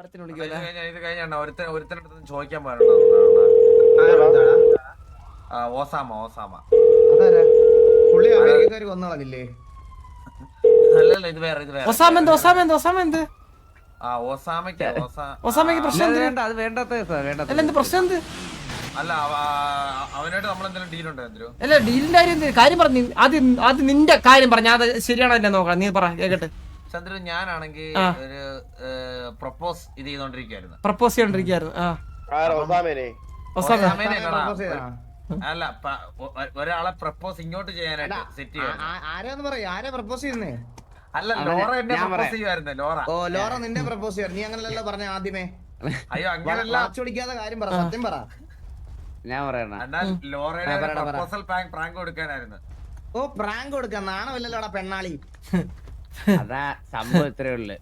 ഇത് ഒരുത്തൻ ഒരുത്തനടുത്ത് ചോദിക്കാൻ? ഓസാമ ഓസാമ? പുള്ളി അല്ലല്ല ഇത് വേറെ ഇത് വേറെ. ഒസാമ എന്ത് ഒസാമ എന്ത് ഒസാമ എന്ത്? ആ ഓസാമയ്ക്ക് ഓസാ ഒസാമയ്ക്ക് പ്രശ്നം എന്ത്? വേണ്ട അത് വേണ്ടാത്ത വേണ്ടാത്ത അല്ല എന്ത് പ്രശ്നം എന്ത്? അല്ല അവ- അവനായിട്ട് നമ്മൾ എന്തെങ്കിലും ഡീൽ ഉണ്ടോ അല്ല ഡീലിന്റെ കാര്യം എന്ത്? കാര്യം പറഞ്ഞു അത് ആദ്യം നിന്റെ കാര്യം പറഞ്ഞു അത് ശരിയാണോ അല്ലേ നോക്കാം നീ പറ കേക്കട്ടെ. ചന്ദ്രു ഞാനാണെങ്കിൽ. ഒരു പ്രപ്പോസ് ഇത് ചെയ്തോണ്ടിരിക്കായിരുന്നു. പ്രപ്പോസ് ചെയ്തോണ്ടിരിക്കായിരുന്നു. ആ. അല്ല ഒരാളെ പ്രപ്പോസ് ഇങ്ങോട്ട് ചെയ്യാനായിട്ട് സെറ്റ് ചെയ്യാൻ ആരാന്ന് പറയാ? ആരാ പ്രപ്പോസ് ചെയ്യുന്നേ? അല്ല ലോറ എന്നെ പ്രപ്പോസ്. ചെയ്യുമായിരുന്നു ലോറ. ഓ ലോറ നിന്റെ പ്രപ്പോസ് ചെയ്യാറ് നീ അങ്ങനല്ല പറഞ്ഞ ആദ്യമേ. അയ്യോ അങ്ങനല്ല. വളച്ചൊടിക്കാതെ കാര്യം പറ സത്യം പറ. ഞാൻ പറയണ എന്നാൽ ലോറയുടെ. പ്രപ്പോസൽ പ്രാങ്ക് പ്രാങ്ക് കൊടുക്കാനായിരുന്നു. ഓ പ്രാങ്ക് കൊടുക്കാൻ നാണമില്ലല്ലോടാ പെണ്ണാളി. അതാ സംഭവം ഇത്രേ ഉള്ളു.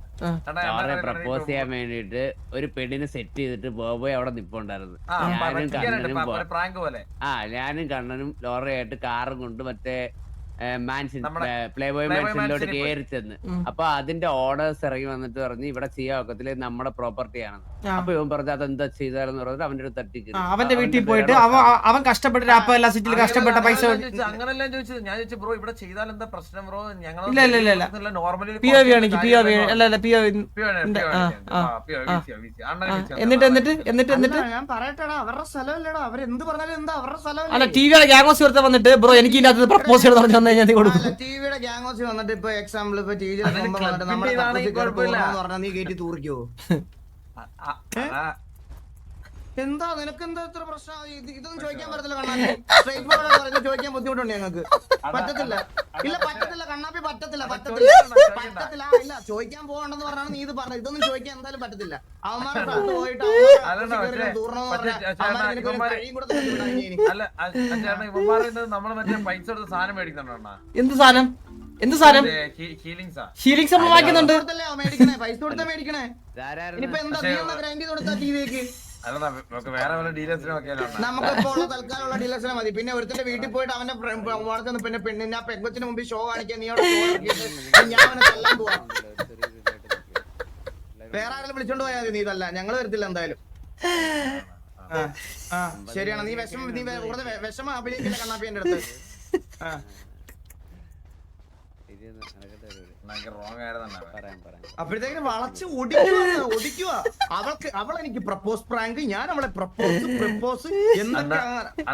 എന്നാ പ്രപ്പോസ് ചെയ്യാൻ വേണ്ടിട്ട് ഒരു പെണ്ണിനെ സെറ്റ് ചെയ്തിട്ട് ബോബോയ് അവിടെ നിപ്പുണ്ടായിരുന്നു. ഞാനും കണ്ണനും ആ ഞാനും കണ്ണനും ലോറയായിട്ട് കാറും കൊണ്ട് മറ്റേ നമ്മുടെ പ്ലേ ബോയ് പോയി. കയറി ചെന്ന്. അപ്പൊ അതിന്റെ ഓർഡേഴ്സ് ഇറങ്ങി വന്നിട്ട് പറഞ്ഞ് ഇവിടെ ഇത് നമ്മുടെ പ്രോപ്പർട്ടി ആണ്. അപ്പൊ ഇവൻ പറഞ്ഞ അതെന്താ ചെയ്താലെന്ന് പറഞ്ഞിട്ട് അവന്റെ തട്ടിക്ക് അവന്റെ വീട്ടിൽ പോയിട്ട് അവൻ അവൻ കഷ്ടപ്പെട്ട് അപ്പൊ എല്ലാ സിറ്റിയിൽ കഷ്ടപ്പെട്ട പൈസ അങ്ങനെല്ലാം ചോദിച്ചത് ഞാൻ ചോദിച്ചു ബ്രോ ഇവിടെ ചെയ്താൽ എന്താ പ്രശ്നം ബ്രോ? ഞങ്ങൾ. എന്നിട്ട് എന്നിട്ട് എന്നിട്ട് എന്നിട്ട്? ഞാൻ പറയട്ടെടാ അവരുടെ സ്ഥലമല്ലടാ. അവരെന്ത് പറഞ്ഞാലും എന്താ അവരുടെ സ്ഥലം അല്ല ടി വിയുടെ ചേർത്ത് വന്നിട്ട് ബ്രോ എനിക്ക് ഇതിന്റെ അകത്ത് പ്രപ്പോസ് ചെയ്ത് പറഞ്ഞു ഞാൻ കൊടുക്കും. ടിവിയുടെ ഗ്യാങ് ഹൗസ് വന്നിട്ട് ഇപ്പൊ എക്സാമ്പിൾ ഇപ്പൊ ടിവിയിൽ നമ്മുടെ നീ കയറ്റി തൂറിക്കോ. എന്താ നിനക്ക് എന്താ ഇത്ര പ്രശ്നം? ഇത് ഇതൊന്നും ചോദിക്കാൻ പറ്റത്തില്ല കണ്ണാപ്പി സ്ട്രേറ്റ് ഫോർവേഡ് പറയുന്നത് ചോദിക്കാൻ ബുദ്ധിമുട്ടുണ്ട് ഞങ്ങൾക്ക്. പറ്റത്തില്ല. ഇല്ല പറ്റത്തില്ല കണ്ണാപ്പി പറ്റത്തില്ല പറ്റത്തില്ല. പറ്റത്തില്ല. ഇല്ല ചോദിക്കാൻ പോകണ്ടെന്ന് പറഞ്ഞാണ് നീ ഇത് പറഞ്ഞത്. ഇതൊന്നും ചോദിക്കാൻ എന്തായാലും പറ്റത്തില്ല. അവന്മാരെ പോയിട്ട് നമ്മൾ മറ്റേ പൈസ കൊടുത്ത് സാധനം മേടിക്കുന്നുണ്ടോ എന്ത് സാധനം? എന്ത് സാധനം? ഹീലിംഗ് വാങ്ങിക്കുന്നുണ്ട്. മേടിക്കണേ? പൈസ കൊടുത്താ മേടിക്കണേ. ഇനിയിപ്പോ എന്താ ഗ്രൈൻഡ് ചെയ്ത് കൊടുത്താ ടിവിക്ക് അല്ല നമുക്ക് വേറെ വല്ല ഡീലേഴ്സിനും ഒക്കെ നമുക്ക് ഇപ്പോൾ ഉള്ള തൽക്കാലമുള്ള ഡീലക്സിനെ മതി. പിന്നെ ഒരുത്തന്റെ വീട്ടിൽ പോയിട്ട് അവന്റെ വളർത്തുന്ന പിന്നെ പെണ്ണിന് ആ പെങ്കൊച്ചിന് മുമ്പ് ഷോ കാണിക്കാൻ നീ അവിടെ ഞാൻ അവനെ തല്ലാൻ പോവാ. വേറെ ആരെങ്കിലും വിളിച്ചോണ്ട് പോയാൽ മതി നീ ഇതല്ല ഞങ്ങൾ വരത്തില്ല എന്തായാലും. ശരിയാണ്. നീ വിഷമം നീ വെറുതെ വിഷമം അഭിനയിക്കില്ല കണ്ണാപ്പി എന്റെ അടുത്ത് അപ്പോഴത്തേക്കിനും വളച്ച് ഒടിക്കുക ഒടിക്കുക അവൾക്ക് അവൾ എനിക്ക് പ്രപ്പോസ് പ്രാങ്ക് ഞാൻ അവളെ പ്രപ്പോസ് പ്രപ്പോസ് എന്നൊക്കെ വാ-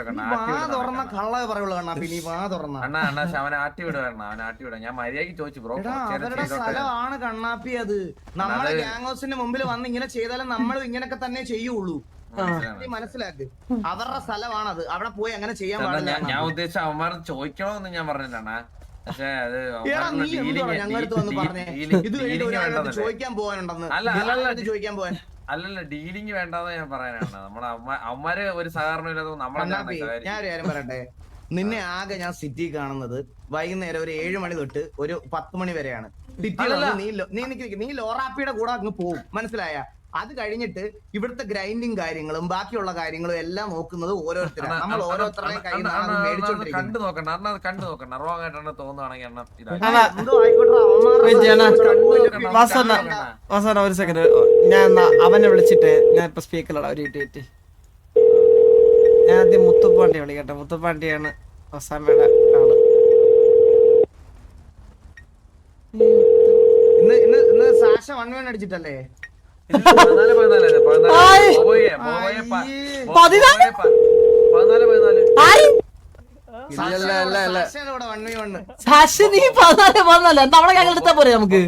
കണ്ണാ, കണ്ണാ, തുറന്ന കണ്ണാ. കള്ള പറയുള്ളൂ കണ്ണാപ്പി പിന്നെ വാ തുറന്ന. അണ്ണാ അണ്ണാ പക്ഷെ അവനെ ആട്ടി വിടുവായിരുന്നു അവൻ ആട്ടി വിടാ. ഞാൻ മര്യാദയ്ക്ക് ചോദിച്ചു ബ്രോ. എടാ കുറച്ചേരം അവരുടെ സ്ഥലമാണ് കണ്ണാപ്പി അത്. നമ്മളെ ഹൗസിന്റെ മുമ്പിൽ വന്ന് ഇങ്ങനെ ചെയ്താലും നമ്മൾ ഇങ്ങനൊക്കെ തന്നെ ചെയ്യുള്ളൂ. മനസ്സിലാക്ക്. അവരുടെ സ്ഥലമാണത്. അവിടെ പോയി അങ്ങനെ ചെയ്യാൻ പാടില്ല ഞാൻ-. ഉദ്ദേശിച്ച അവന്മാർ ചോദിക്കണമെന്ന് ഞാൻ പറഞ്ഞിട്ടാണ് പക്ഷെ അത് ചോദിക്കാൻ പോകാനുണ്ടെന്ന് അല്ല, അല്ല, അല്ല. ചോദിക്കാൻ പോകാൻ അല്ലല്ല ഡീലിംഗ് വേണ്ടാന്ന് ഞാൻ പറയാനാണ്. നമ്മുടെ അമ്മ അവന്മാര് ഒരു സഹകരണം ഇല്ലാതെ നമ്മളെ ഞാൻ ഒരു കാര്യം പറയട്ടെ? നിന്നെ ആകെ ഞാൻ സിറ്റി കാണുന്നത് വൈകുന്നേരം ഒരു ഏഴ് മണി തൊട്ട് ഒരു പത്ത് മണി വരെയാണ്. സിറ്റി നീ നീ. നീ ലോറാപ്പിയുടെ കൂടെ അങ്ങ് പോവും മനസ്സിലായ? അത് കഴിഞ്ഞിട്ട് ഇവിടുത്തെ ഗ്രൈൻഡിങ് കാര്യങ്ങളും ബാക്കിയുള്ള കാര്യങ്ങളും എല്ലാം നോക്കുന്നത് ഓരോരുത്തരാണ്. നമ്മൾ ഓരോരുത്തരുടെയും കയ്യിൽ നിന്നാണ് അത് മേടിച്ചോണ്ടിരിക്കുന്നത്. കണ്ടു നോക്കണ്ട അണ്ണ കണ്ടു നോക്കണ്ട. റോങ് ആയിട്ടാണ് ഒരു സെക്കൻഡ് ഞാൻ എന്നാ അവനെ വിളിച്ചിട്ട് ഞാൻ ഇപ്പൊ സ്പീക്കറിലാണ് ഒരു ഇട്ട് ഇട്ട് ഞാൻ ആദ്യം മുത്തുപ്പാണ്ടി വിളിക്കട്ടെ. മുത്തുപ്പാണ്ടിയാണ് ഒസാമയുടെ ആൾ. ഇന്ന് ഇന്ന് ഇന്ന് സാഷ വൺ വൺ അടിച്ചിട്ടല്ലേ? സാക്ഷി നീ പതിനാല് പതിനാല് എന്താ അവിടെ ഞങ്ങൾ എടുത്താ പോരെ നമുക്ക്.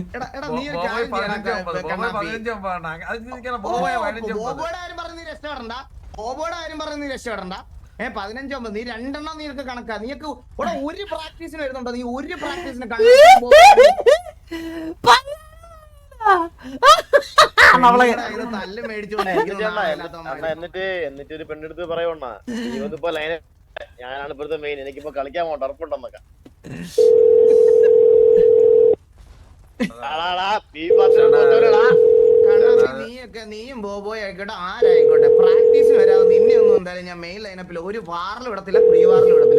ബോബോയുടെ കാര്യം പറഞ്ഞ്. നീ രക്ഷപ്പെടണ്ട. ഏ പതിനഞ്ച് ഒമ്പത് നീ രണ്ടെണ്ണം നീക്ക് കണക്കാ. നീക്ക് ഇവിടെ ഒരു പ്രാക്ടീസിന് വരുന്നുണ്ടോ? നീ ഒരു പ്രാക്ടീസിന് കണക്കാ. എന്നിട്ട് എന്നിട്ട് ഒരു പെണ്ണെടുത്ത് പറയണ ലൈന ഞാനാണ് ഇപ്പോഴത്തെ മെയിൻ എനിക്കിപ്പോ കളിക്കാൻ പോകണ്ട ഉറപ്പുണ്ടെന്നൊക്കെ. നീയൊക്കെ നീയും ബോബോയും ആയിക്കോട്ടെ ആരായിക്കോട്ടെ പ്രാക്ടീസ് വരാതെ നിന്നെ ഒന്നും എന്തായാലും ഞാൻ മെയിൻ ലൈനപ്പിൽ ഒരു വാറിൽ വിടത്തില്ല പ്രീ വാറിൽ വിടത്തില്ല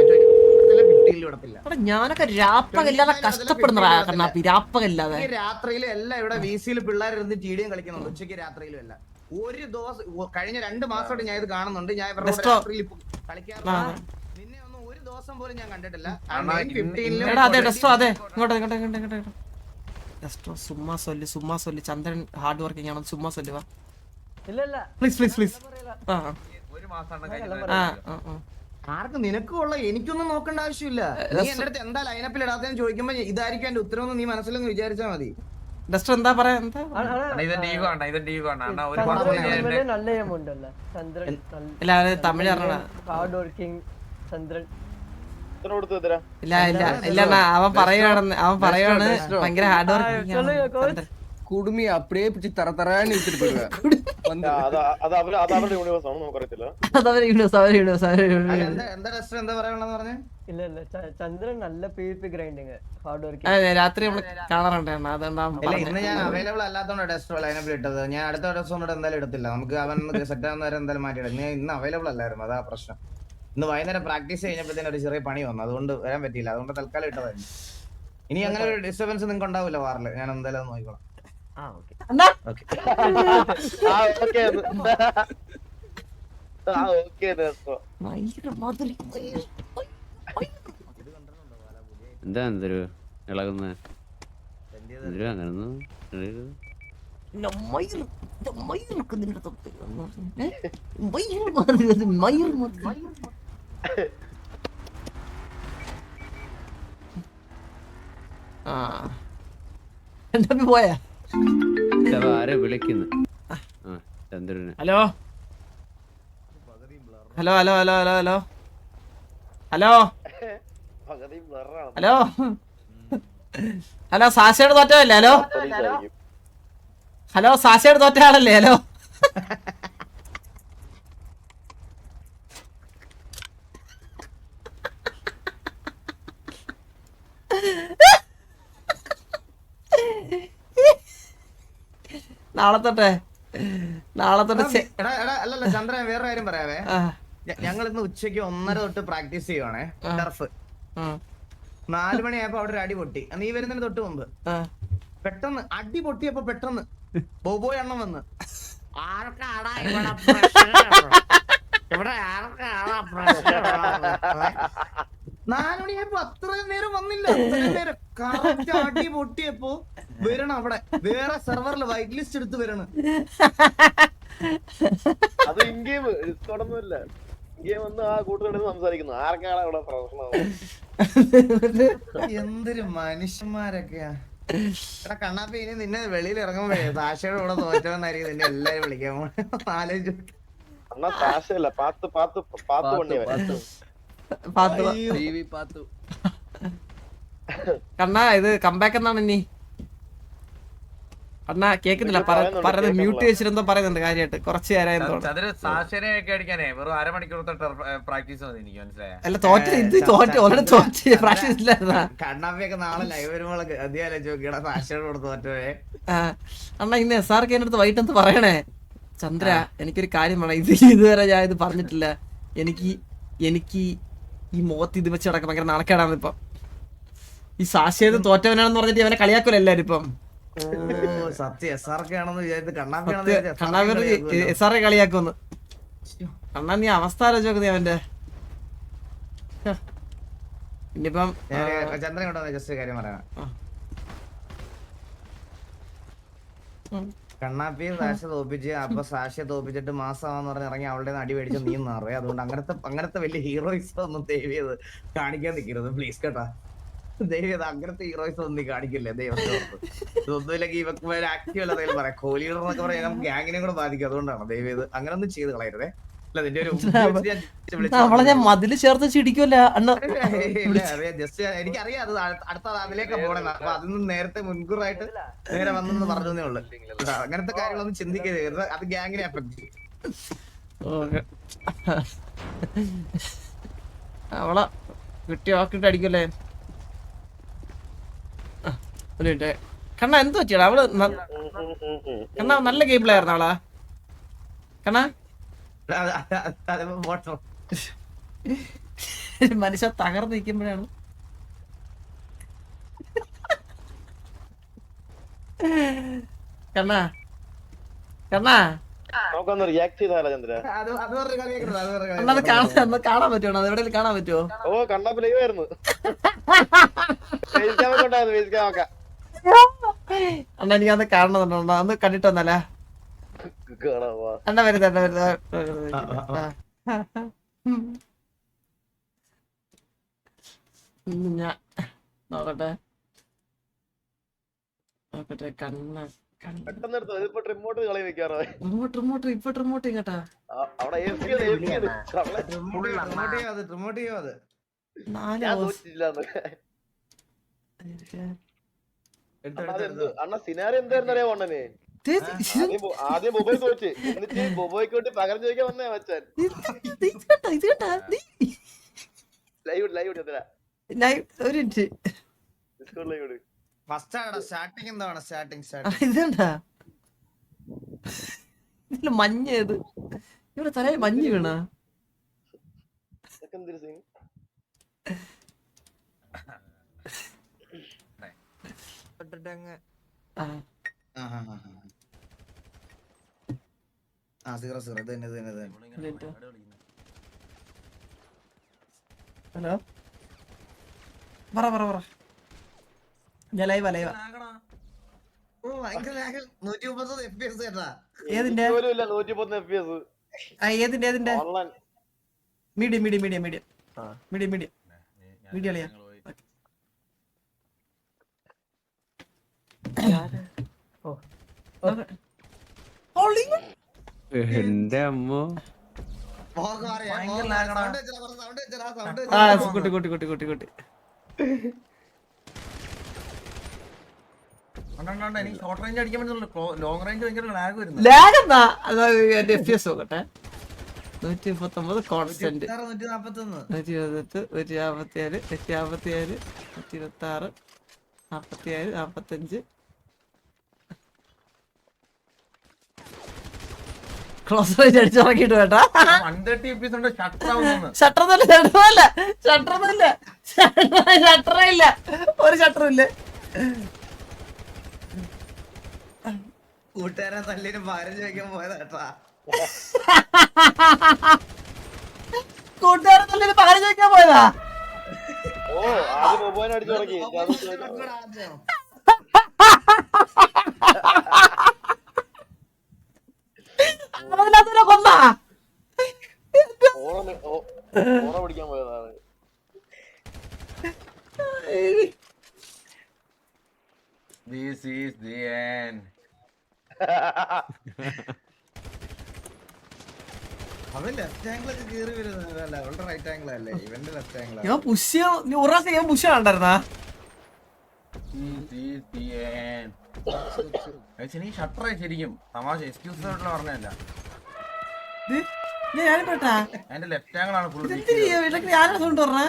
ഞാനൊക്കെ രാപ്പകല്ലാതെ കഷ്ടപ്പെടുന്നടാ കണ്ണാപ്പി രാപ്പകല്ലാതെ. രാത്രിയിൽ എല്ലാം ഇവിടെ വി സിയിൽ പിള്ളേരിരുന്ന് ടി കളിക്കുന്നുണ്ട്. ഉച്ചയ്ക്ക് രാത്രിയിലും ഒരു ദിവസം കഴിഞ്ഞ രണ്ട് മാസമായിട്ട് ഞാൻ ഇത് കാണുന്നുണ്ട്. ഞാൻ രാത്രിയിൽ ഇപ്പൊ നിന്നെ ഒന്നും ഒരു ദിവസം പോലും ഞാൻ കണ്ടിട്ടില്ല. 15 എടാ അതെ അതെ. ഇങ്ങോട്ട് ഇങ്ങോട്ട് ഇങ്ങോട്ട് ഇങ്ങോട്ട് ചന്ദ്രൻ ഹാർഡ് വർക്കിംഗ് ആണ്? സുമ്മാ സൊല്ലി വാ. ഇല്ല ഇല്ല. പ്ലീസ് പ്ലീസ് പ്ലീസ് ആ ഒരു മാസം ആ ആ, ആ. ആർക്ക് നിനക്കുള്ള എനിക്കൊന്നും നോക്കേണ്ട ആവശ്യമില്ല. നീ എന്റെ അടുത്ത് എന്താ ലൈനപ്പിൽ ഇടാത്തതെന്ന് ചോദിക്കുമ്പോ ഇതായിരിക്കും എന്റെ ഉത്തരവെന്ന് നീ മനസ്സിലൊന്ന് വിചാരിച്ചാ മതി. അവൻ പറയുവാണെന്ന് അവൻ പറയുവാണ് ഭയങ്കര ഹാർഡ് വർക്ക് കുടുമി അപ്പടിയേ പിടിച്ച് തറ തറയാൻ യൂണിവേഴ്സ് ആണ് യൂണിവേഴ്സ് യൂണിവേഴ്സ് എന്താ എന്താ ഇല്ല ഇല്ല ചന്ദ്രൻ നല്ല ഹാർഡ് രാത്രി നമ്മൾ കാണാറുണ്ട് ഇന്ന് ഞാൻ അവൈലബിൾ അല്ലാത്തതുകൊണ്ട് ഡെസ്റ്റോ ലൈനപ്പിൽ ഇട്ടത്. ഞാൻ അടുത്ത ദിവസം കൊണ്ട് എന്തായാലും എടുത്തില്ല നമുക്ക് അവൻ സെറ്റ് ആവുന്ന നേരം എന്തായാലും മാറ്റിയിടാം. ഞാൻ ഇന്ന് അവൈലബിൾ അല്ലായിരുന്നു അതാ പ്രശ്നം. ഇന്ന് വൈകുന്നേരം പ്രാക്ടീസ് കഴിഞ്ഞപ്പോഴത്തേനും ഒരു ചെറിയ പണി വന്നു. അതുകൊണ്ട് വരാൻ പറ്റിയില്ല. അതുകൊണ്ട് തൽക്കാലം ഇട്ടതായിരുന്നു. ഇനി അങ്ങനെ ഒരു ഡിസ്റ്റർബൻസ് നിങ്ങൾക്ക് ഉണ്ടാവില്ല ഞാൻ എന്തായാലും നോക്കിക്കോളാം. എന്നാ? എന്താ എന്തൊരു ഇളകുന്ന? എന്തൊരു അങ്ങനെ ആ. എന്താ പോയാ? ആരെ വിളിക്കുന്നു? ചന്ദ്രന്. Hello? Hello hello hello hello hello. Hello? Hello? Hello സാശയുടെ തോറ്റല്ലേ ഹലോ? ഹലോ? സാശയുടെ തോറ്റ ആളല്ലേ? ഹലോ? നാളെ തൊട്ടെ. നാളെ തൊട്ട് എടാ എടാ അല്ലല്ല ചന്ദ്രൻ വേറെ കാര്യം പറയാവേ. ഞങ്ങൾ ഇന്ന് ഉച്ചയ്ക്ക് ഒന്നര തൊട്ട് പ്രാക്ടീസ് ചെയ്യുവാണേ ടർഫ് നാലു മണിയായപ്പോ അവിടെ ഒരു അടി പൊട്ടി. നീ വരുന്നതിന് തൊട്ട് മുമ്പ്. പെട്ടെന്ന് അടി പൊട്ടിയപ്പോ പെട്ടെന്ന് ബോബോയ് എണ്ണം വന്ന്. നാല് മണിയായപ്പോ അത്ര നേരം വന്നില്ല. അത്രയും നേരം കറക്റ്റ് അടി പൊട്ടിയപ്പോ വരണം അവിടെ. വേറെ സെർവറിൽ വൈറ്റ് ലിസ്റ്റ് എടുത്ത് വരണം. അത് ഇൻഗെയിം ഡിസ്കോഡൊന്നുമില്ല ഇൻഗെയിം വന്ന് ആ കൂട്ടുകാരുടെ സംസാരിക്കുന്നു. ആർക്കാണ് അവിടെ പ്രശ്നം? എന്തൊരു മനുഷ്യന്മാരൊക്കെയാ. എടാ കണ്ണാപ്പി ഇനി നിന്നെ വെളിയിൽ ഇറങ്ങുമ്പോഴേ താശയുടെ കൂടെ തോറ്റവന്നായിരിക്കും നിന്നെ എല്ലാരും വിളിക്കാൻ പോലെ അണ്ണാ താശയല്ല. പാത്ത് പാത്ത് പാത്ത് പണിയവൻ കണ്ണാ ഇത് കമ്പാക്ക് എന്നാണ് ഇനി. അണ്ണാ കേക്കുന്നില്ല. പറയുന്നത് മ്യൂട്ട്. വെച്ചിരുന്നോ പറയുന്നുണ്ട് കാര്യമായിട്ട് കുറച്ച് നേരമായി അല്ല തോറ്റ ഇത് തോറ്റ ഓൾറെഡി തോറ്റ് പ്രാക്ടീസ് ഇല്ലായിരുന്നാ. നാളെ ലൈവ് വരുമ്പോഴൊക്കെ അണ്ണാ ഇന്ന് എസ് ആർ കെ അടുത്ത് വൈകിട്ട് എന്ത് പറയണേ? ചന്ദ്ര എനിക്കൊരു കാര്യം വേണം ഇത് ഇതുവരെ ഞാൻ ഇത് പറഞ്ഞിട്ടില്ല. എനിക്ക് എനിക്ക് ഈ മുഖത്ത് ഇത് വെച്ച് കിടക്കാൻ ഭയങ്കര നാണക്കേടാണ് ഇപ്പൊ. ഈ സാക്ഷിയത് തോറ്റവനാണെന്ന് പറഞ്ഞിട്ട് അവനെ കളിയാക്കുമല്ലോ എല്ലാരും ഇപ്പം. ഓ സത്യം. എസ് ആർ കെ ആണെന്ന് വിചാരിച്ചു കണ്ണാപ്പിയാണെന്ന് കണ്ണാവർ എസ് ആർ കളിയാക്കുമെന്ന്. അണ്ണാ നീ അവസ്ഥ ആലോചിച്ച് അവന്റെ. ഇനിയിപ്പം ചന്ദ്രൻ ജസ്റ്റ് കാര്യം പറയാം. കണ്ണാപ്പി സാക്ഷ തോപ്പിച്ച് അപ്പൊ സാക്ഷിയെ തോപ്പിച്ചിട്ട് മാസമാന്ന് പറഞ്ഞ് ഇറങ്ങി അവളുടെ അടി മേടിച്ച് നീ മാറുവേ അതുകൊണ്ട് അങ്ങനത്തെ അങ്ങനത്തെ വലിയ ഹീറോയിസം ഒന്നും ദയവ് ചെയ്ത് കാണിക്കാൻ നിൽക്കരുത്. പ്ലീസ് കേട്ടാ. ദയവ് ചെയ്ത് അങ്ങനത്തെ ഹീറോയിസം ഒന്നും നീ കാണിക്കില്ലേ? ദൈവത്തെ. ഇതൊന്നുമില്ലെങ്കിൽ ഇവക്ക് ആക്റ്റീവ് അല്ല പറയാം. കോഹ്ലി എന്നൊക്കെ പറയാം ഗ്യാങ്ങിനെ കൂടെ ബാധിക്കും. അതുകൊണ്ടാണ് ദൈവം ചെയ്ത് അങ്ങനെ ഒന്നും ചെയ്ത് കളയരുതേ. അവളെ ഞാൻ മതിൽ ചേർത്ത് ചിടിക്കുമല്ല അണ്ണ ജസ്റ്റ് എനിക്കറിയാം അത് അടുത്ത- അതിലേക്ക് അപ്പൊ നേരത്തെ മുൻകൂറായിട്ട് നേരെ വന്നെന്ന് പറഞ്ഞതേ ഉള്ളു. അങ്ങനത്തെ കാര്യങ്ങളൊന്നും ചിന്തിക്കരുത്. അത് ഗ്യാങ്ങിനെ എഫക്ട് ചെയ്യും. ഓക്കെ. അവളെ കിട്ടി ആക്കിട്ട് അടിക്കല്ലേ? ഒരു മിനിറ്റ്. കണ്ണ എന്ത് പറ്റിയടാ? അവൾ കണ്ണ നല്ല ഗെയിം പ്ലേ ആയിരുന്നു അവളാ? കണ്ണ മനുഷ്യ തകർന്ന് നിൽക്കുമ്പോഴാണ്. കണ്ണാ കണ്ണാ. റിയാക്ട് കാണാൻ അന്ന് കാണാൻ പറ്റുമോ? അത് കാണാൻ പറ്റുമോ? ഓ കണ്ണാപ്പ് ലൈവ് കാണണമെന്നുണ്ടോ. അന്ന് കണ്ടിട്ടൊന്നല്ലേ. അണ്ണ വരുന്നത് അണ്ണ വരുന്നത് ഞാൻ നോക്കട്ടെ നോക്കട്ടെ കണ്ണ റിമോട്ട് റിമോട്ട് ഇപ്പൊ റിമോട്ട് അണ്ണാ സിനാരി എന്തായിരുന്നു അറിയാമോ ആദ്യം ആദ്യം ബൊബോയ് തോറ്റ് എന്നിട്ട് ബൊബോയ്ക്ക് വേണ്ടി പകരം ചോദിക്കാൻ വന്നേ മച്ചാൻ. ലൈവ് ലൈവ് ലൈവ് ഒരു ഡിസ്കോഡ് ലൈവ് ഇട് ഫസ്റ്റ് ആണ് സ്റ്റാർട്ടിംഗ് എന്താണ്? സ്റ്റാർട്ടിങ് ആ, സ്റ്റാർട്ടിങ്. ഇതെന്താ? ഇതിൽ മഞ്ഞ ഏത്? ഇവിടെ തലയിൽ മഞ്ഞ് വീണ? ആ. ആ ആ ആ സീറോ സീറോ. ഇത് തന്നെ ഇത് തന്നെ ഇത് തന്നെ. ഹലോ? പറ പറ പറ. ഞാൻ ലൈവാ ലൈവാ ഓ ഭയങ്കര lag. നൂറ്റി മുപ്പത്തൊന്ന് FPS കേട്ടാ. ഏതിന്റെ പോലും ഇല്ല നൂറ്റി പത്ത് എഫ് പി എസ് ആ ഏതിന്റെ ഏതിന്റെ online. Medium medium medium medium. Medium medium. Video കളിയാ. എന്റെ അമ്മ. ആ. കുട്ടി കുട്ടി കുട്ടി കുട്ടി കുട്ടി. കണ്ടോ എനിക്ക് ഷോർട്ട് റേഞ്ച് അടിക്കാൻ പറ്റുന്നുള്ളൂ ലോങ് റേഞ്ച് ഭയങ്കര ലാഗ് വരുന്നു ലാഗ് എന്താ അത് എന്റെ എഫ് എസ് നോക്കട്ടെ. നൂറ്റി മുപ്പത്തൊമ്പത് കോൺസ്റ്റന്റ് നൂറ്റി ഇരുപത്തെട്ട് നൂറ്റി നാപ്പത്തിയേഴ് നൂറ്റി നൂറ്റി ഇരുപത്തി ആറ് ക്ലോസ് റേഞ്ച് അടിച്ചിറക്കിയിട്ട് വേട്ടാ ഷട്ടർ തന്നെ ഷട്ടറൊന്നുമില്ല ഷട്ടറൊന്നുമില്ല ഷട്ടറൊന്നുമില്ല ഷട്ടറേ ഇല്ല. ഒരു ഷട്ടറും ഇല്ല. കൂട്ടുകാരൻ തല്ലിന് ഭാരം ചോദിക്കാൻ പോയതാട്ടാ കൂട്ടുകാരൻ തല്ലിന് പകരം ചോദിക്കാൻ പോയതാ? ഓ ആദ്യം ബൊബോയിനെ അടിച്ചു തുടങ്ങി. പിടിക്കാൻ പോയതാണ് ദിസ് ഈസ് ദി end. അവൻ ലെഫ്റ്റ് ആംഗിൾ ഒക്കെ കീറി വരുന്നതല്ല അവളുടെ റൈറ്റ് ആംഗിൾ അല്ലേ ഇവന്റെ ലെഫ്റ്റ് ആംഗിൾ ഞാൻ പുഷ് നീ ഒരു പ്രാവശ്യം ഞാൻ പുഷ് ഷട്ടർ ശരിക്കും. തമാശ എക്സ്ക്യൂസ് ആയിട്ടുള്ള പറഞ്ഞല്ല ഞാനും പെട്ടാ എന്റെ ലെഫ്റ്റ് ആംഗിൾ ആണ് ഫുൾ വീട്ടിലേക്ക് സൗണ്ട് പറഞ്ഞേ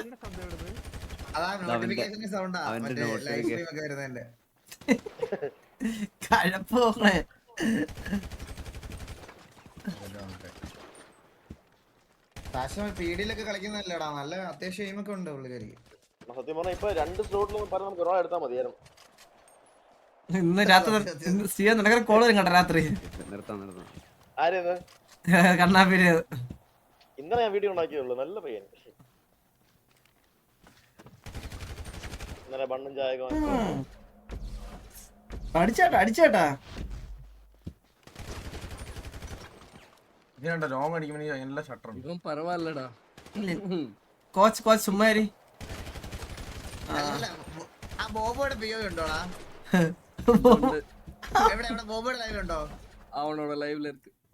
കഴപ്പോണേ പീഡിയിലൊക്കെ നല്ല അത്യാവശ്യം എയിമൊക്കെ ഉണ്ട് പുള്ളിക്കാരിക്ക്. സത്യം പറഞ്ഞാൽ ഇപ്പൊ രണ്ട് സ്ലോട്ടിലും പറഞ്ഞ നമുക്ക് ഒരാൾ എടുത്താൽ മതിയായിരുന്നു. ഇന്ന് രാത്രി ചെയ്യാൻ നിനക്കൊരു കോൾ വരും കേട്ടോ രാത്രി. നിർത്താം നിർത്താം. ആരെയത് കണ്ണാപ്പിര്. ഇന്നലെ ഞാൻ വീഡിയോ ഉണ്ടാക്കിയുള്ളൂ നല്ല പയ്യൻ. ഇന്നലെ ബണ്ണും ചായ അടിച്ചാട്ടാ. അടിച്ചാട്ടാ കോച്ച് കോച്ച് ആ. എവിടെ എവിടെ? ലൈവ് ഉണ്ടോ അവനോട് ലൈവിൽ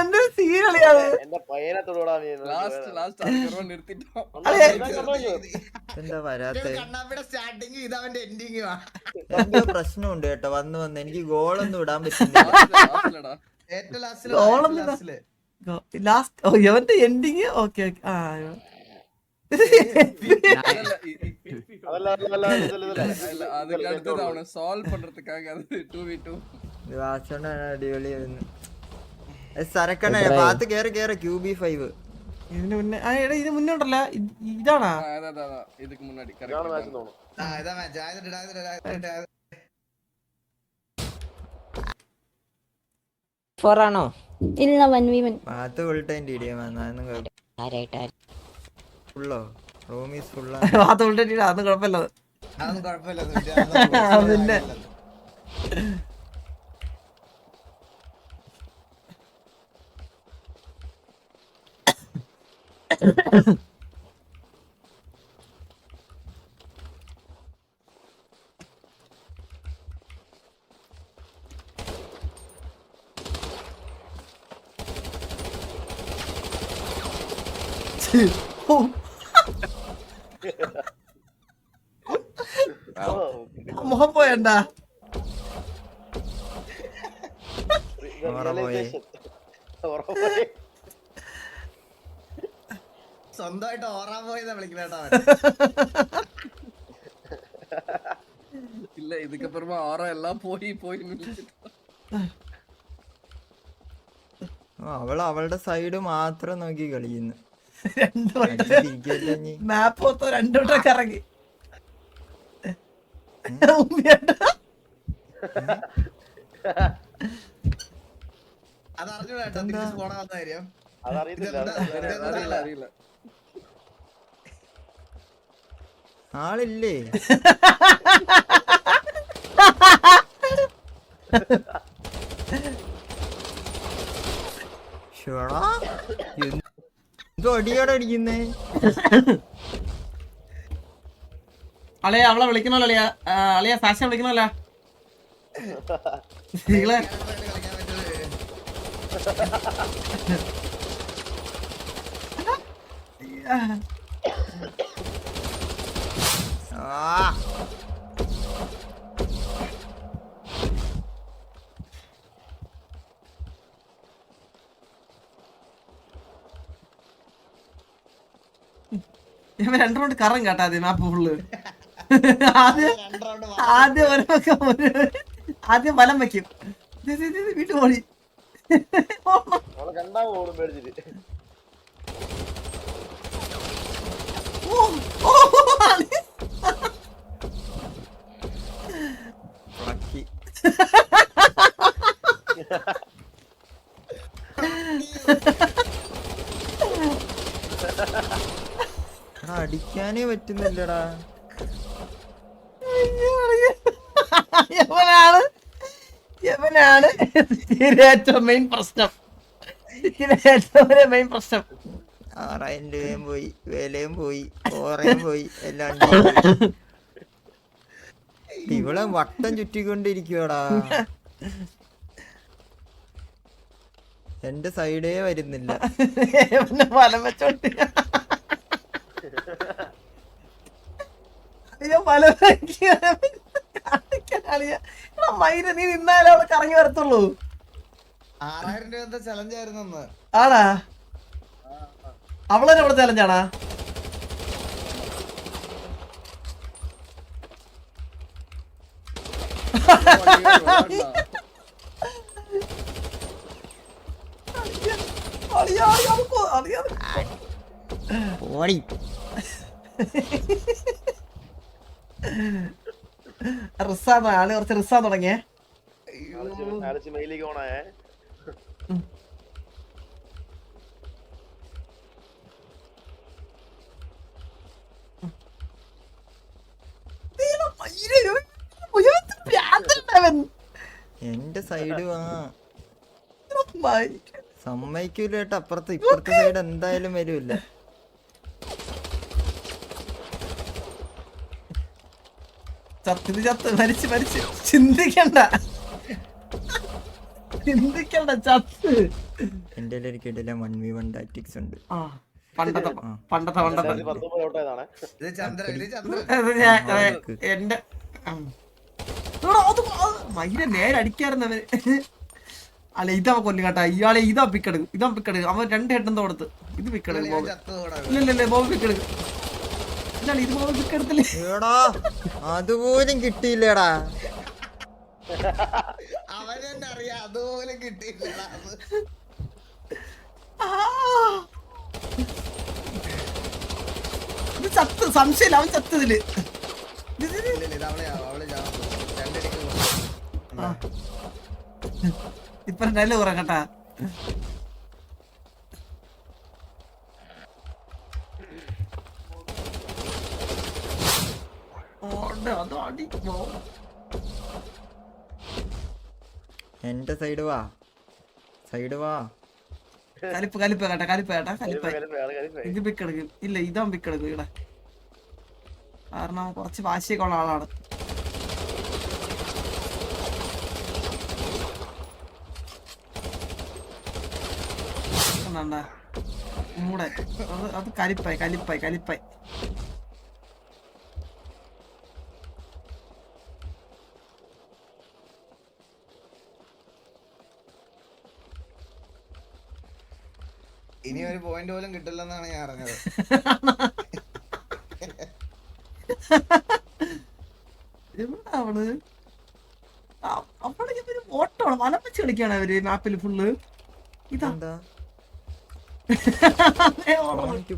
എന്റെ നീ. ലാസ്റ്റ് ലാസ്റ്റ് നിർത്തിട്ടോ. എന്താ അവന്റെ പ്രശ്നമുണ്ട് കേട്ടോ വന്ന് വന്ന്. എനിക്ക് ഗോളൊന്നും ഇടാൻ പറ്റുന്നില്ല. ഏറ്റവും ലാസ്റ്റ് ഓ എൻഡിങ് ഓക്കെ ഓക്കെ. ആ അടിപൊളിയായിരുന്നു സരക്കണ പാത്ത് കേറി കേറി ക്യൂ ബി ഫൈവ് ഇതിന് മുന്നേ എടാ ഇതിന് മുന്നേ ഉണ്ടല്ല ഇതാണാ? ഇതിക്ക് മുന്നാടി ഫോർ ആണോ. ഇല്ല one V one path full time DD വന്നായിരുന്നു ആരായിട്ട് ഫുള്ളോ റൂമീസ് ഫുള്ളാ പാത്ത് ഫുൾ ടൈം ഡിഡി അതൊന്നും കുഴപ്പമില്ല. അതൊന്നും കുഴപ്പമില്ല പിന്നെ അത്. അതൊന്നും കുഴപ്പമില്ല അതിന്റെ ഓ, മുഖം പോയണ്ടാ ഓറ இல்ல இதுக்கப்புறமா ஆரம் எல்லாம் போய் போய் അവൾ അവളുടെ സൈഡ് മാത്രം നോക്കി കളിക്കുന്നു രണ്ടു വട്ടം തിരിക്കല്ലേ ഇനി. മാപ്പ് മൊത്തം രണ്ടു വട്ടം കറങ്ങി ഉമ്മിയേട്ടാ. അത് അറിഞ്ഞൂടാ ആളില്ലേ? എന്തോ അടിയോടെ അടിക്കുന്നേ അളിയ അവളെ വിളിക്കണല്ലോ അളിയ. അളിയ ഫാഷൻ വിളിക്കണല്ലോ നിങ്ങളെ ഇവൻ രണ്ടു റൗണ്ട് കറം കേട്ടാ ആദ്യം മാപ്പ് ഫുള്ള് ആദ്യം രണ്ട് റൗണ്ട് ആദ്യം വലം ഒരു- ആദ്യം വലം വെക്കും. വീട്ടു പേടിച്ചിട്ട്. ഓ, ഓ, അളിയ. ലക്കി എടാ അടിക്കാനേ പറ്റുന്നില്ലടാ. യവനാണ് യവനാണ് ഏറ്റവും മെയിൻ പ്രശ്നം. ഏറ്റവും മെയിൻ പ്രശ്നം. ആറായിരം രൂപയും പോയി വിലയും പോയി ഓറയും പോയി എല്ലാം ഇവിടെ ഇവളെ വട്ടം ചുറ്റിക്കൊണ്ടിരിക്കുവാടാ. എന്റെ സൈഡേ വരുന്നില്ല. വലം വെച്ചോണ്ട്? അയ്യോ പല മൈര മയിൽ നീ നിന്നാലേ അവിടെ കറങ്ങി വരത്തുള്ളൂ. ആറായിരം രൂപ എന്താ ചലഞ്ച് ആയിരുന്നു ആടാ അവളെ അവിടെ ചലഞ്ചാണാ ഓടി. റിസാന്ന്? ആൾ കുറച്ച് റിസാൻ തുടങ്ങിയേ. എന്റെ സൈഡ് വാ. സമ്മതിക്കൂലേട്ട അപ്പുറത്ത് ഇപ്പുറത്തെ സൈഡ് എന്തായാലും വരൂല്ല ചത്ത് ചത്ത് മരിച്ച് മരിച്ച്. ചിന്തിക്കണ്ട. ചിന്തിക്കണ്ട ചത്ത്. എന്റെ എനിക്ക് കിടില വൺ വി വൺ ടാറ്റിക്സ് ഉണ്ട്. ആ പണ്ടത്തെ പണ്ടത്തെ പണ്ടത്തെ. എന്റെ മയിലെ നേരെ അടിക്കാറുന്നവന് അല്ല ഇതാ കൊല്ലു കേട്ടാ ഇയാളെ ഇതാ പിക്കെടുക്കും ഇതാ പിക്കെടുക്കും അവൻ രണ്ട് ഹെഡ് എന്തോ കൊടുത്ത് ഇത് പിക്കെടുക്കും ഇവൻ ബോബ്. ചത്തത് കൂടെ ഇല്ല ഇല്ല ഇല്ല ബോബ് പിക്കെടുക്കും എന്താണ് ഇതുപോലെ ബിക്ക് എടുത്തില്ലേ എടാ അതുപോലും കിട്ടിയില്ലേടാ. അവനെന്നെ അറിയാം അതുപോലെ കിട്ടിയില്ല ആ. ഇത് ചത്ത് സംശയമില്ല അവൻ ചത്തതിൽ. ഇപ്പൊ ഇത് ഇത്. ഇത് അവളെ അവളെ ചാവാൻ പോകും. രണ്ടടിക്ക് കൊന്നു. ആ. ഇപ്പൊ നല്ല കുറ കേട്ടാ ഓടെ, അത് അടി. ഓ. എന്റെ സൈഡ് വാ. സൈഡ് വാ. കലിപ്പ് കലിപ്പ് കേട്ടാ കലിപ്പ് കേട്ടാ കലിപ്പ്. ഇത് പിക്കെടുക്കും ഇല്ല ഇതാ പിക്കെടുക്കും ഇവിടെ. കാരണം കുറച്ച് വാശിയൊക്കെ ഉള്ള ആളാണ്. കണ്ടാ മൂടെ. അത് അത് കലിപ്പായി കലിപ്പായി കലിപ്പായി. ഇനി ഒരു പോയിന്റ് പോലും കിട്ടില്ലെന്നാണ് ഞാൻ അറിഞ്ഞത്. അവൾ അവിടെ ഇവർ ഓട്ടമാണ് വലം വെച്ച് കളിക്കാണ് അവർ മാപ്പിൽ ഫുള്ള് ഇതാ.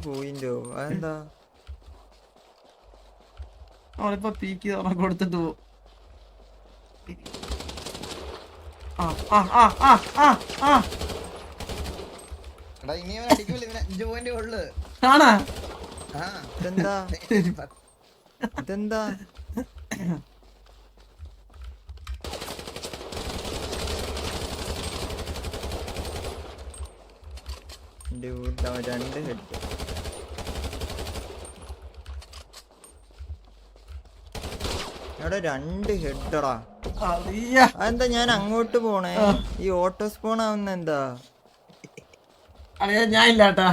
പോയിന്റോ? അതെന്താ? അവളിപ്പോ പീക്ക് തുറന്ന് കൊടുത്തിട്ട് പോകും ആ ആ ആ ആ ആ ആ എടാ ഇനി അവൻ അടിക്കൂല ഇവന് അഞ്ച് പോയിന്റ് ഉള്ളു ആണാ? ഇതെന്താ? ഇതെന്താ? രണ്ട് ഹെഡ് എടാ രണ്ട് ഹെഡടാ അതെന്താ ഞാൻ അങ്ങോട്ട് പോണേ? ഈ ഓട്ടോ സ്പോൺ ആവുന്ന എന്താ അറിയാ ഞാൻ ഇല്ലാട്ടാ.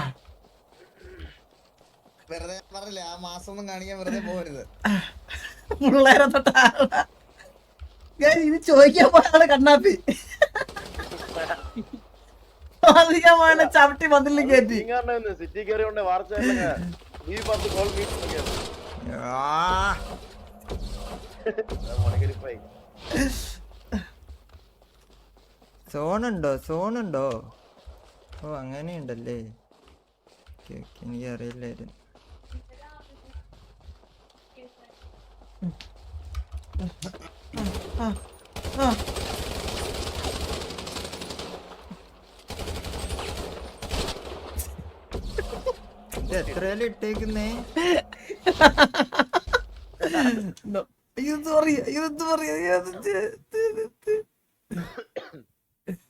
വെറുതെ പറഞ്ഞില്ല ആ മാസം ഒന്നും കാണിക്കാൻ വെറുതെ പോരുത് പിള്ളേരെ തൊട്ടാ ഞാൻ ഇത് ചോദിക്കാൻ പോയാണ് കണ്ണാപ്പി. ചവിട്ടി മതിലും കയറ്റി. സിറ്റി വാർത്ത ഈ പത്ത് മീറ്റ് സോണുണ്ടോ സോണുണ്ടോ? ഓ അങ്ങനെയുണ്ടല്ലേ ഓക്കെ എനിക്ക് അറിയില്ലായിരുന്നു എത്രയാലും ഇട്ടേക്കുന്നേ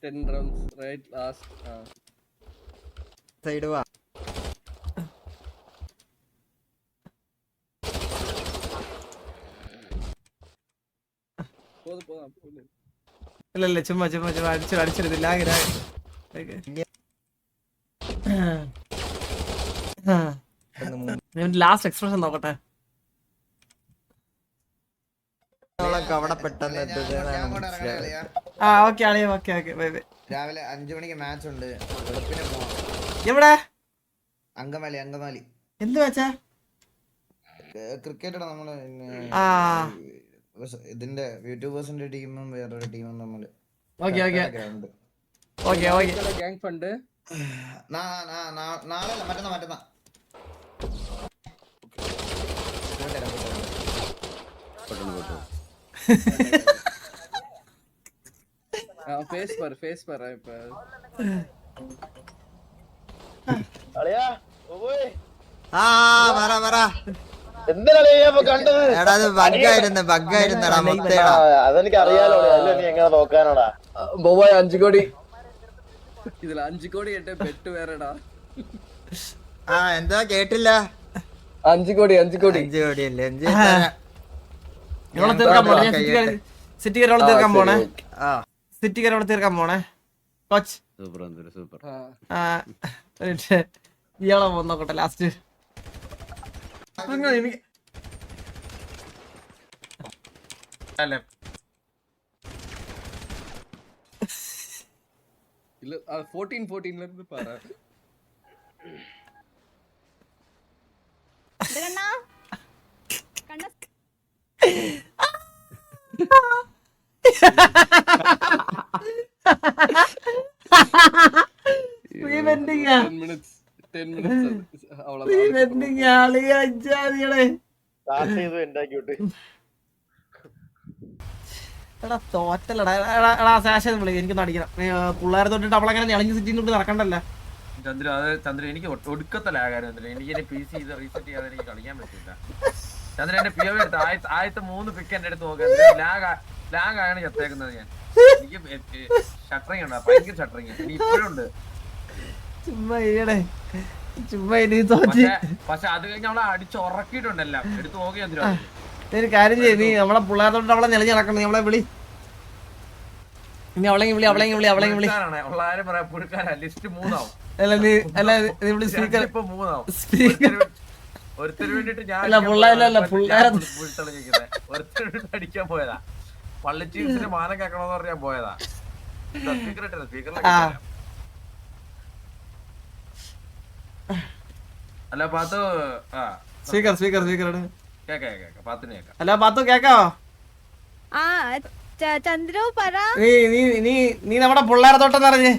ten rounds right last side വാ ഇല്ല ഇല്ല ചുമ്മാ ചുമ്മാ ചുമ്മാ അടിച്ചു അടിച്ചെടുത്ത് ലാഗ് ലാസ്റ്റ് എക്സ്പ്രഷൻ നോക്കട്ടെ. അവിടെ പെട്ടെന്ന് ആ ഓക്കെ ആളിയാ ഓക്കെ ഓക്കെ ബൈ ബൈ രാവിലെ അഞ്ചു മണിക്ക് മാച്ച് ഉണ്ട്. വെളുപ്പിനെ പോവാം എവിടെ? അങ്കമാലി അങ്കമാലി. എന്ത് വെച്ചാ ക്രിക്കറ്റ് നമ്മൾ ഇതിന്റെ യൂട്യൂബേഴ്സിന്റെ ടീമും വേറൊരു ടീമും തമ്മിൽ ഗ്യാങ് ഫണ്ട് നാളെ മറ്റന്നാ മറ്റന്നാ. പെട്ടെന്ന് പെട്ടെന്ന് ഫേസ് പറ ഫേസ് പറ ആ അറിയാലോ നീ എങ്ങനെ നോക്കാനോടാ? കോടി. കോടി പെട്ട് ആ എന്താ കേട്ടില്ല? അഞ്ചു കോടി അഞ്ചു കോടി. കോടി. അല്ലേ അഞ്ചു തീർക്കാൻ പോണേ? സിറ്റി തീർക്കാൻ പോണേ? ആ. സിറ്റിക്ക് അവിടെ തീർക്കാൻ പോണേ? കോച്ച്. സൂപ്പർ വന്നു സൂപ്പർ ഇയാളെ പോന്നോക്കട്ടെ ലാസ്റ്റ് എനിക്ക് 14 14 എടാ തോറ്റല്ലടാ. എടാ എടാ ശേഷം വിളി. എനിക്ക് അടിക്കണം. പിള്ളേരെ തൊട്ടിട്ട് അവളങ്ങനെ ഞളഞ്ഞ് സിറ്റി തൊട്ട് നടക്കണ്ടല്ല? ചന്ദ്ര അത് ചന്ദ്ര എനിക്ക് ഒടുക്കത്തെ ലാഗായിരുന്നു ചന്ദ്ര എനിക്ക് എന്റെ പി സി ഇത് റീസെറ്റ് ചെയ്യാതെ എനിക്ക് കളിക്കാൻ പറ്റില്ല. ചന്ദ്ര എന്റെ പി ഒ എടുത്ത് ആദ്യത്തെ ആദ്യത്തെ മൂന്ന് പിക്ക് എന്റെ അടുത്ത് നോക്കാൻ ലാഗ് ലാഗ് ആണ് ചത്തേക്കുന്നത് ഞാൻ. എനിക്ക് ഷട്ടറിങ് ഉണ്ട്. ഭയങ്കര ഷട്ടറിങ് ഇനി ഇപ്പോഴും ഉണ്ട്. ചുമ്മാ ചുമ്മാ ഇനി തോറ്റ്. പക്ഷെ അത് കഴിഞ്ഞ് നമ്മളെ അടിച്ച് ഉറക്കിയിട്ടുണ്ടെല്ലാം എടുത്ത് ഒരു കാര്യം നീ നമ്മളെ അവളെ നടക്കണം നമ്മളെ അവളെ വിളി. നീ അവളെങ്കിൽ വിളി അവളെങ്കിൽ വിളി അവളെങ്കിൽ വിളി. പുഴുക്കാനാണ് ഉള്ള ആരും പറയാം ലിസ്റ്റ് മൂന്നാവും. അല്ല നീ അല്ല നീ വിളി സ്പീക്കർ സ്പീക്കർ ഒരുത്തര് വേണ്ടിട്ട് ഞാൻ പുള്ളേരല്ല, പുള്ളേരെ- അടിക്കാൻ പോയതാ. പള്ളി ചീസിന് മാനം കേക്കണമെന്ന് പറഞ്ഞാ പോയതാ. സ്പീക്കർ ഇട്ടത് സ്പീക്കറിൽ ആ. അല്ല പാത്തു ആ. സ്പീക്കർ സ്പീക്കർ സ്പീക്കർ കേക്കാം കേക്കാം പാത്തിന് കേക്കാം. അല്ല പാത്തു കേക്കാവോ ആ ചന്ദ്രു പറ. നീ നീ നീ നീ നമ്മുടെ പിള്ളേരെ തൊട്ടെന്ന് അറിഞ്ഞേ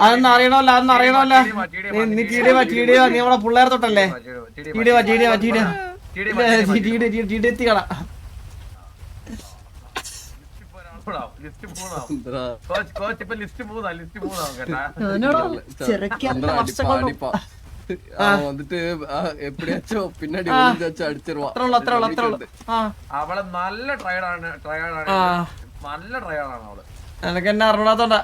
അതൊന്നും അറിയണമല്ല അതൊന്നും അറിയണമല്ല. നീ നീ ടി ഡി വാ ടി ഡി വാ നീ നമ്മളെ പിള്ളേരെ തൊട്ടല്ലേ? ടി ഡി വാ ടി ഡി വാ T D T D T D എത്തിക്കള list മൂന്നാ ലിസ്റ്റ് മൂന്നാവും കേട്ടാ? சந்திரா அடிப்பா அடிப்பா அவன் வந்துட்டு ஆ, எப்படியாச்சும் பின்னாடி ஒளிஞ்சாச்சும் அடிச்சிருவான் അത്ര ഉള്ളു അത്ര ഉള്ളു അത്ര ഉള്ളു ആ അവളെ നല്ല ട്രയഡാണ് ട്രയഡാണ് ആ. നല്ല ട്രയഡാണ് അവള് എനക്ക് എന്നെ അറിഞ്ഞൂടാത്തോണ്ടാ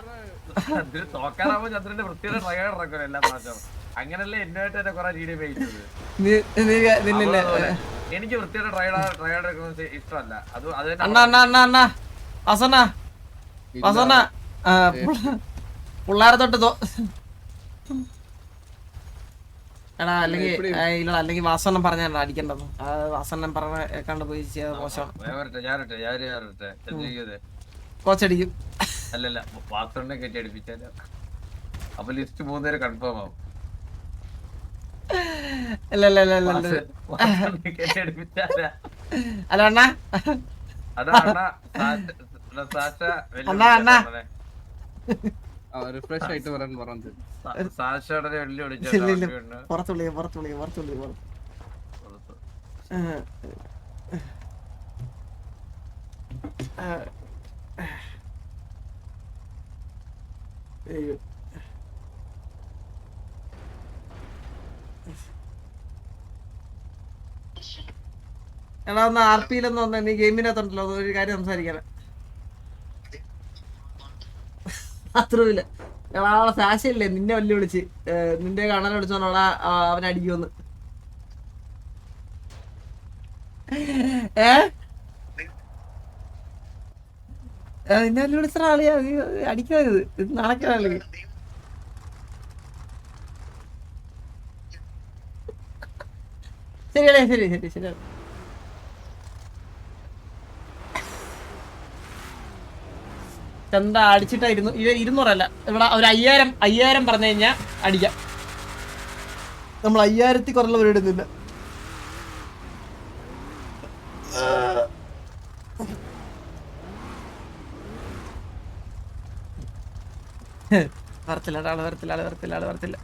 ചന്ദ്രൻ തോക്കാനാവുമ്പോ ചന്ദ്രന്റെ വൃത്തിയുടെ ട്രയഡ് ഇറക്കും എല്ലാ പ്രാവശ്യം അങ്ങനല്ലേ എന്നുമായിട്ട് തന്നെ കുറെ വീഡിയോ പേയിച്ചത് നീ നീ നിന്നില്ലേ എനിക്ക് വൃത്തിയുടെ ട്രയഡ് ട്രയഡ് എടുക്കുന്നത് ഇഷ്ടമല്ല അത് അത് തന്നെ അണ്ണ അണ്ണ അണ്ണ അണ്ണ വാസണ്ണ വാസണ്ണ ആ, പുള്ള- പിള്ളേരെ തൊട്ട് തോ എടാ അല്ലെങ്കിൽ ഇല്ലടാ അല്ലെങ്കിൽ വാസണ്ണം പറഞ്ഞാ അടിക്കേണ്ടത് വാസണ്ണം പറഞ്ഞ കണ്ടു പോയി ചെയ്ത മോശമാണ് കോച്ചടിക്കും. അല്ലല്ല വാസണ്ണെ കെട്ടി അടിപ്പിച്ചാൽ? അപ്പൊ ലിസ്റ്റ് മൂന്നുപേരെ കൺഫേം ആവും. അല്ല അണ്ണാ. അണ്ണാ അണ്ണാ അണ്ണാ, റിഫ്രഷ് ആയിട്ട് വരാൻ പറഞ്ഞത് പുറത്തുള്ളിയ പുറത്തുള്ളിയ പുറത്തുള്ളിയ അയ്യോ. എടാ ഒന്ന് ആർ പിയിലൊന്നും ഒന്ന് നീ ഗെയിമിനകത്തുണ്ടല്ലോ ഒരു കാര്യം സംസാരിക്കാനാ. എടാ ഫാഷൻ സാശയില്ലേ നിന്നെ വല്യ വിളിച്ച്. നിന്റെ കാണാൻ വിളിച്ചോണ്ടാ അവൻ അടിക്കുമെന്ന് ഏ? നിന്നെ വല്യ വിളിച്ച ആളിയാ. അടിക്കരുത്. ഇത് നടക്കാനല്ലേ ശരിയല്ലേ ശരി ശരി ശരിയാണ് ചന്ത അടിച്ചിട്ടായിരുന്നു ഇത് ഇരുന്നൂറല്ല. ഇവിടെ ഒരു അയ്യായിരം അയ്യായിരം പറഞ്ഞു കഴിഞ്ഞാൽ അടിക്കാം. നമ്മൾ അയ്യായിരത്തി കുറഞ്ഞ ഇടുന്നില്ല വരത്തില്ല ആൾ വരത്തില്ല ആൾ വരത്തില്ല ആൾ വരത്തില്ല.